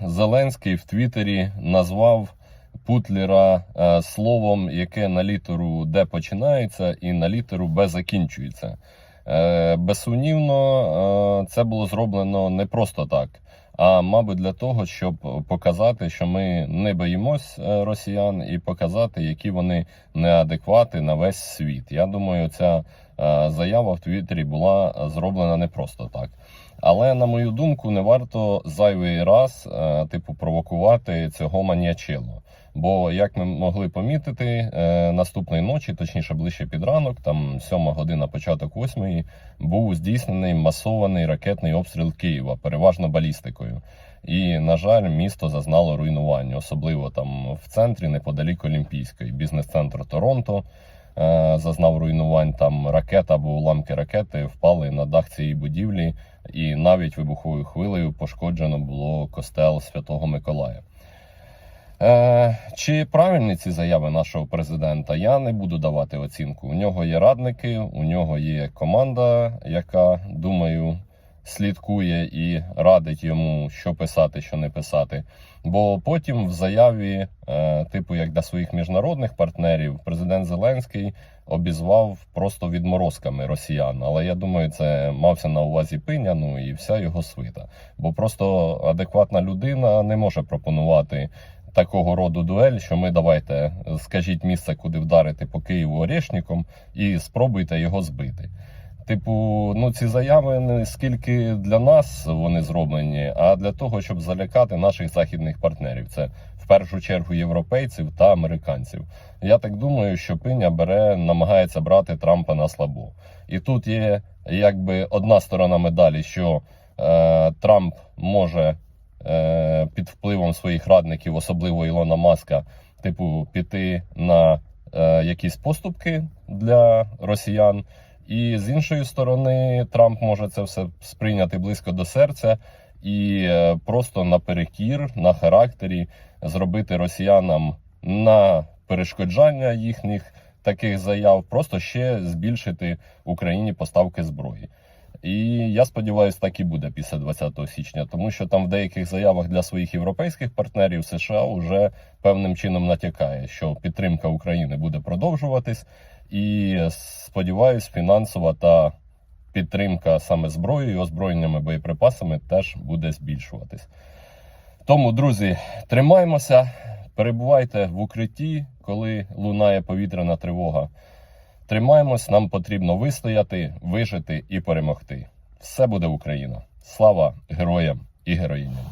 Зеленський в Твіттері назвав Путлера е, словом, яке на літеру Д починається, і на літеру Б закінчується. Е, безсумнівно, е, це було зроблено не просто так, а мабуть для того, щоб показати, що ми не боїмось росіян, і показати, які вони неадеквати на весь світ. Я думаю, ця заява в Твіттері була зроблена не просто так. Але на мою думку, не варто зайвий раз, е, типу, провокувати цього маньячело. Бо, як ми могли помітити, е, наступної ночі, точніше ближче під ранок, там сьома година, початок восьмої, був здійснений масований ракетний обстріл Києва, переважно балістикою. І, на жаль, місто зазнало руйнування, особливо там в центрі, неподалік Олімпійської, бізнес-центр Торонто. Е, Зазнав руйнувань там ракета або уламки ракети впали на дах цієї будівлі, і навіть вибуховою хвилею пошкоджено було костел Святого Миколая. Е, чи правильні ці заяви нашого президента? Я не буду давати оцінку. У нього є радники, у нього є команда, яка, думаю, слідкує і радить йому, що писати, що не писати. Бо потім в заяві, е, типу як для своїх міжнародних партнерів, президент Зеленський обізвав просто відморозками росіян. Але я думаю, це мався на увазі пиня, ну і вся його свита. Бо просто адекватна людина не може пропонувати такого роду дуель, що ми давайте скажіть місце, куди вдарити по Києву орешником, і спробуйте його збити. Типу, ну ці заяви не скільки для нас вони зроблені, а для того, щоб залякати наших західних партнерів. Це в першу чергу європейців та американців. Я так думаю, що пиня бере, намагається брати Трампа на слабо. І тут є якби одна сторона медалі, що е, Трамп може е, під впливом своїх радників, особливо Ілона Маска, типу, піти на е, якісь поступки для росіян. І з іншої сторони, Трамп може це все сприйняти близько до серця і е, просто наперекір, на характері зробити росіянам на перешкоджання їхніх таких заяв, просто ще збільшити Україні поставки зброї. І я сподіваюся, так і буде після 20 січня, тому що там в деяких заявах для своїх європейських партнерів США вже певним чином натякає, що підтримка України буде продовжуватись, і сподіваюсь, фінансова та підтримка саме зброєю, озброєннями боєприпасами теж буде збільшуватись. Тому, друзі, тримаймося, перебувайте в укритті, коли лунає повітряна тривога. Тримаємось, нам потрібно вистояти, вижити і перемогти. Все буде Україна. Слава героям і героїням!